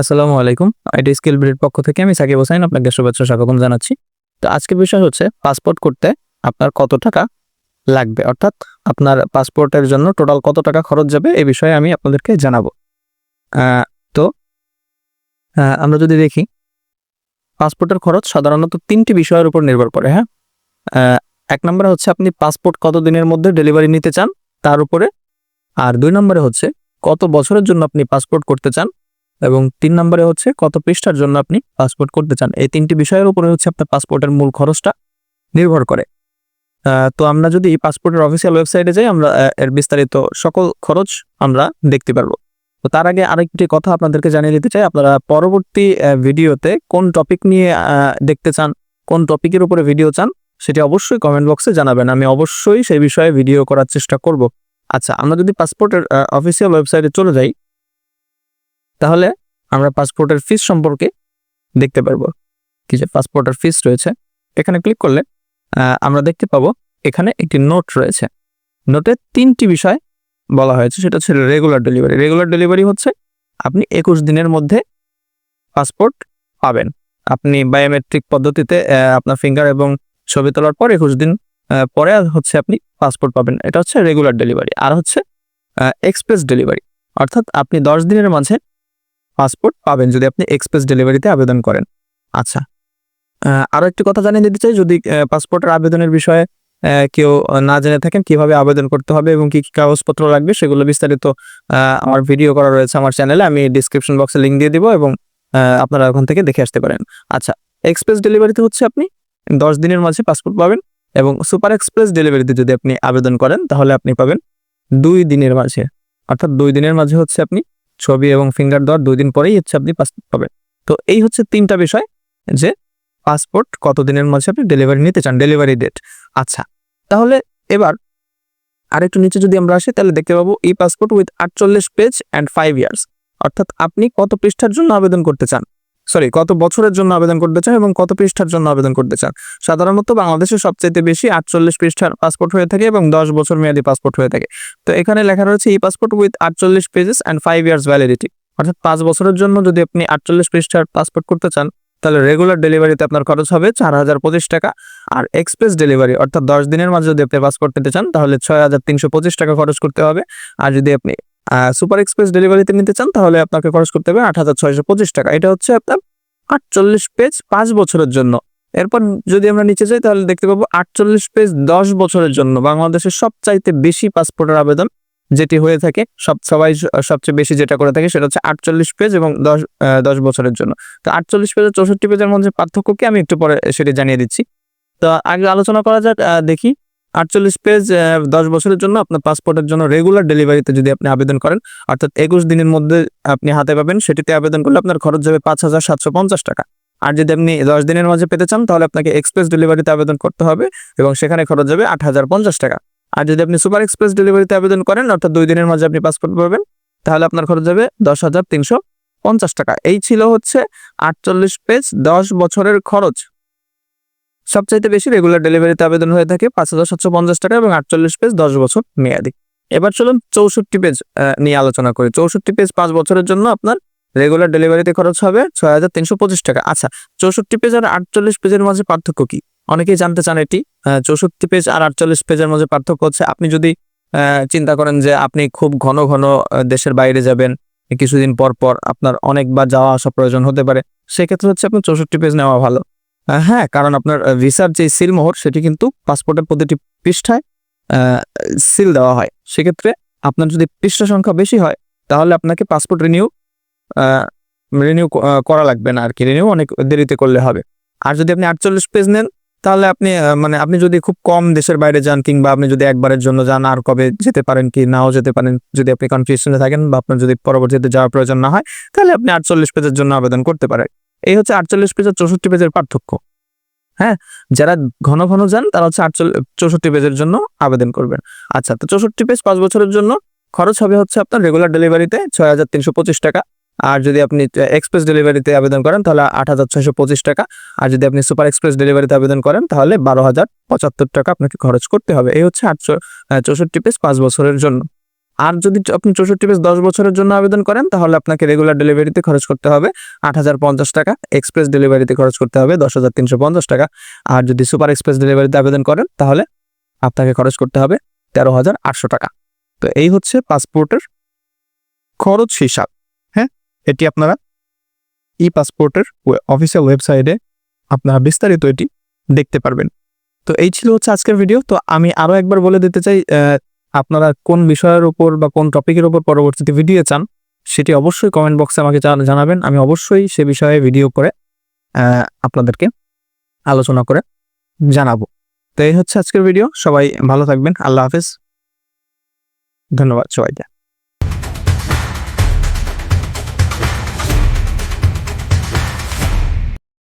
আসসালামু আলাইকুম। IT skill breed পক্ষ থেকে আমি সাকিব হোসাইন আপনাকে শুভেচ্ছা স্বাগতম জানাচ্ছি। তো আজকের বিষয় হচ্ছে পাসপোর্ট করতে আপনার কত টাকা লাগবে? অর্থাৎ আপনার পাসপোর্টের জন্য টোটাল কত টাকা খরচ যাবে? এই বিষয়ে আমি আপনাদেরকে জানাব। তো আমরা যদি দেখি, পাসপোর্টের খরচ সাধারণত তিনটি বিষয়ের উপর নির্ভর করে হ্যাঁ? এক নম্বরে হচ্ছে আপনি পাসপোর্ট কত দিনের মধ্যে ডেলিভারি নিতে চান, তার উপরে। আর দুই নম্বরে হচ্ছে কত বছরের জন্য আপনি পাসপোর্ট করতে চান এবং তিন নম্বরে হচ্ছে কত পৃষ্ঠার জন্য আপনি পাসপোর্ট করতে চান? এই তিনটি বিষয়ের উপরে হচ্ছে আপনার পাসপোর্টের মূল খরচটা নির্ভর করে। তো আমরা যদি পাসপোর্টের অফিসিয়াল ওয়েবসাইটে যাই, আমরা এর বিস্তারিত সকল খরচ আমরা দেখতে পারব। তো তার আগে আরেকটি কথা আপনাদেরকে জানিয়ে দিতে চাই। আপনারা পরবর্তী ভিডিওতে কোন টপিক নিয়ে দেখতে চান, কোন টপিকের উপরে ভিডিও চান, সেটি অবশ্যই কমেন্ট বক্সে জানাবেন। আমি অবশ্যই সেই বিষয়ে ভিডিও করার চেষ্টা করব। আচ্ছা আমরা যদি পাসপোর্টের অফিসিয়াল ওয়েবসাইটে চলে যাই তাহলে আমরা পাসপোর্টের ফিস সম্পর্কে দেখতে পারব। কি যে পাসপোর্টের ফিস রয়েছে। এখানে ক্লিক করলে আমরা দেখতে পাবো, এখানে একটি নোট রয়েছে। নোটে তিনটি বিষয় বলা হয়েছে, সেটা হচ্ছে রেগুলার ডেলিভারি রেগুলার ডেলিভারি হচ্ছে, আপনি একুশ দিনের মধ্যে পাসপোর্ট পাবেন। আপনি বায়োমেট্রিক পদ্ধতিতে আপনার ফিঙ্গার এবং ছবি তোলার পর একুশ দিন পরে হচ্ছে আপনি পাসপোর্ট পাবেন এটা হচ্ছে রেগুলার ডেলিভারি আর হচ্ছে এক্সপ্রেস ডেলিভারি অর্থাৎ আপনি দশ দিনের মাঝে পাসপোর্ট পাবেন যদি আপনি এক্সপ্রেস ডেলিভারিতে আবেদন করেন। আচ্ছা আরও একটি কথা জানিয়ে দিতে চাই, যদি পাসপোর্টের আবেদনের বিষয়ে কেউ না জেনে থাকেন, কীভাবে আবেদন করতে হবে এবং কি কি কাগজপত্র লাগবে সেগুলো বিস্তারিত আমার ভিডিও করা রয়েছে আমার চ্যানেলে আমি ডিসক্রিপশন বক্সে লিঙ্ক দিয়ে দিব এবং আপনারা ওখান থেকে দেখে আসতে পারেন। আচ্ছা এক্সপ্রেস ডেলিভারিতে হচ্ছে আপনি দশ দিনের মাঝে পাসপোর্ট পাবেন এবং সুপার এক্সপ্রেস ডেলিভারিতে যদি আপনি আবেদন করেন, তাহলে আপনি পাবেন দুই দিনের মাঝে। অর্থাৎ দুই দিনের মাঝে হচ্ছে আপনি ছবি এবং ফিঙ্গার দেওয়ার দুই দিন পরেই হচ্ছে আপনি পাসপোর্ট পাবেন। তো এই হচ্ছে তিনটা বিষয় যে পাসপোর্ট কতদিনের মাঝে আপনি ডেলিভারি নিতে চান ডেলিভারি ডেট আচ্ছা তাহলে এবার আরেকটু নিচে যদি আমরা আসি, তাহলে দেখতে পাবো ই পাসপোর্ট উইথ আটচল্লিশ পেজ অ্যান্ড ফাইভ ইয়ার্স অর্থাৎ আপনি কত পৃষ্ঠার জন্য আবেদন করতে চান? সরি কত বছরের জন্য আবেদন করতে চান এবং কত পৃষ্ঠার জন্য আবেদন করতে চান? সাধারণত বাংলাদেশে সবচেয়ে বেশি আটচল্লিশ পৃষ্ঠার পাসপোর্ট হয়ে থাকে এবং দশ বছর মেয়াদি পাসপোর্ট হয়ে থাকে। তো এখানে লেখা রয়েছে ই পাসপোর্ট উইথ আটচল্লিশ pages and five years validity অর্থাৎ পাঁচ বছরের জন্য যদি আপনি আটচল্লিশ পৃষ্ঠার পাসপোর্ট করতে চান, তাহলে রেগুলার ডেলিভারিতে আপনার খরচ হবে চার হাজার পঁচিশ টাকা। আর এক্সপ্রেস ডেলিভারি অর্থাৎ দশ দিনের মাঝে যদি আপনি পাসপোর্ট নিতে চান, তাহলে ছয় হাজার তিনশো পঁচিশ টাকা খরচ করতে হবে। আর যদি আপনি সুপার এক্সপ্রেস ডেলিভারিতে নিতে চান, তাহলে আপনাকে খরচ করতে হবে আট হাজার ছয়শো পঁচিশ টাকা। এটা হচ্ছে আপনার আটচল্লিশ পেজ পাঁচ বছরের জন্য। এরপর যদি আমরা নিচে যাই, তাহলে দেখতে পাবো আটচল্লিশ পেজ দশ বছরের জন্য। বাংলাদেশের সবচাইতে বেশি পাসপোর্টের আবেদন যেটি হয়ে থাকে, সব, সবাই সবচেয়ে বেশি যেটা করে থাকে, সেটা হচ্ছে আটচল্লিশ পেজ এবং দশ দশ বছরের জন্য। তো আটচল্লিশ পেজ চৌষট্টি পেজের মধ্যে পার্থক্য কি? আমি একটু পরে সেটি জানিয়ে দিচ্ছি। তো আগে আলোচনা করা যাক দেখি আটচল্লিশ পেজ দশ বছরের জন্য আপনার পাসপোর্টের জন্য রেগুলার ডেলিভারিতে যদি আপনি আবেদন করেন, অর্থাৎ একুশ দিনের মধ্যে আপনি হাতে পাবেন, সেটিতে আবেদন করলে আপনার খরচ যাবে পাঁচ হাজার সাতশো পঞ্চাশ টাকা। আর যদি আপনি দশ দিনের মাঝে পেতে চান, তাহলে আপনাকে এক্সপ্রেস ডেলিভারিতে আবেদন করতে হবে এবং সেখানে খরচ যাবে আট হাজার পঞ্চাশ টাকা। আর যদি আপনি সুপার এক্সপ্রেস ডেলিভারিতে আবেদন করেন, অর্থাৎ দুই দিনের মাঝে আপনি পাসপোর্ট পাবেন, তাহলে আপনার খরচ যাবে দশ হাজার তিনশো পঞ্চাশ টাকা। এই ছিল হচ্ছে আটচল্লিশ পেজ দশ বছরের খরচ। সবচাইতে বেশি রেগুলার ডেলিভারিতে আবেদন হয়ে থাকে পাঁচ হাজার সাতশো পঞ্চাশ টাকা এবং আটচল্লিশ পেজ দশ বছর মেয়াদি। এবার চলুন চৌষট্টি পেজ নিয়ে আলোচনা করি। চৌষট্টি পেজ পাঁচ বছরের জন্য আপনার রেগুলার ডেলিভারিতে খরচ হবে ছয় হাজার তিনশো পঁচিশ টাকা। আচ্ছা চৌষট্টি পেজ আর আটচল্লিশ পেজের মাঝে পার্থক্য কি? অনেকেই জানতে চান এটি। চৌষট্টি পেজ আর আটচল্লিশ পেজের মাঝে পার্থক্য হচ্ছে আপনি যদি চিন্তা করেন যে আপনি খুব ঘন ঘন দেশের বাইরে যাবেন, কিছুদিন পর পর আপনার অনেকবার যাওয়া আসা প্রয়োজন হতে পারে, সেক্ষেত্রে হচ্ছে আপনার চৌষট্টি পেজ নেওয়া ভালো। হ্যাঁ কারণ আপনার ভিসার যে সিলমোহর সেটি কিন্তু পাসপোর্টের প্রতিটি পৃষ্ঠায় সিল দেওয়া হয়। সেক্ষেত্রে আপনার যদি পৃষ্ঠা সংখ্যা বেশি হয়, তাহলে আপনাকে পাসপোর্ট রিনিউ রিনিউ করা লাগবে না আর কি রিনিউ অনেক দেরিতে করলে হবে। আর যদি আপনি আটচল্লিশ পেজ নেন, তাহলে আপনি মানে আপনি যদি খুব কম দেশের বাইরে যান কিংবা আপনি যদি একবারের জন্য যান, আর কবে যেতে পারেন কি নাও যেতে পারেন, যদি আপনি কনফিউশনে থাকেন বা আপনার যদি পরবর্তীতে যাওয়ার প্রয়োজন না হয়, তাহলে আপনি আটচল্লিশ পেজের জন্য আবেদন করতে পারেন। এই হচ্ছে আটচল্লিশ পেজ আর চৌষট্টি পেজের পার্থক্য। হ্যাঁ? যারা ঘন ঘন যান, তারা হচ্ছে আটচল্লিশ চৌষট্টি পেজের জন্য আবেদন করবেন। আচ্ছা তো চৌষট্টি পেজ পাঁচ বছরের জন্য খরচ হবে হচ্ছে আপনার রেগুলার ডেলিভারিতে ছয় হাজার তিনশো পঁচিশ টাকা। আর যদি আপনি এক্সপ্রেস ডেলিভারিতে আবেদন করেন, তাহলে আট হাজার ছয়শো পঁচিশ টাকা। আর যদি আপনি সুপার এক্সপ্রেস ডেলিভারিতে আবেদন করেন, তাহলে বারো হাজার পঁচাত্তর টাকা আপনাকে খরচ করতে হবে। এই হচ্ছে আটশো চৌষট্টি পেজ পাঁচ বছরের জন্য। আর যদি আপনি চৌষট্টি পেজ দশ বছরের জন্য আবেদন করেন, তাহলে আপনাকে রেগুলার ডেলিভারিতে খরচ করতে হবে আট হাজার পঞ্চাশ টাকা এক্সপ্রেস ডেলিভারিতে খরচ করতে হবে দশ হাজার তিনশো পঞ্চাশ টাকা। আর যদি সুপার এক্সপ্রেস ডেলিভারিতে আবেদন করেন, তাহলে আপনাকে খরচ করতে হবে তেরো হাজার আটশো টাকা। তো এই হচ্ছে পাসপোর্টের খরচ হিসাব হ্যাঁ? এটি আপনারা ই পাসপোর্টের অফিসিয়াল ওয়েবসাইটে আপনারা বিস্তারিত এটি দেখতে পারবেন। তো এই ছিল হচ্ছে আজকের ভিডিও তো আমি আরও একবার বলে দিতে চাই আপনারা কোন বিষয়ের উপর বা কোন টপিকের উপর পরবর্তীতে ভিডিও চান, সেটি অবশ্যই কমেন্ট বক্সে আমাকে জানাবেন। আমি অবশ্যই সে বিষয়ে ভিডিও করে আপনাদেরকে আলোচনা করে জানাব। তো এই হচ্ছে আজকের ভিডিও সবাই ভালো থাকবেন। আল্লাহ হাফিজ। ধন্যবাদ সবাইকে।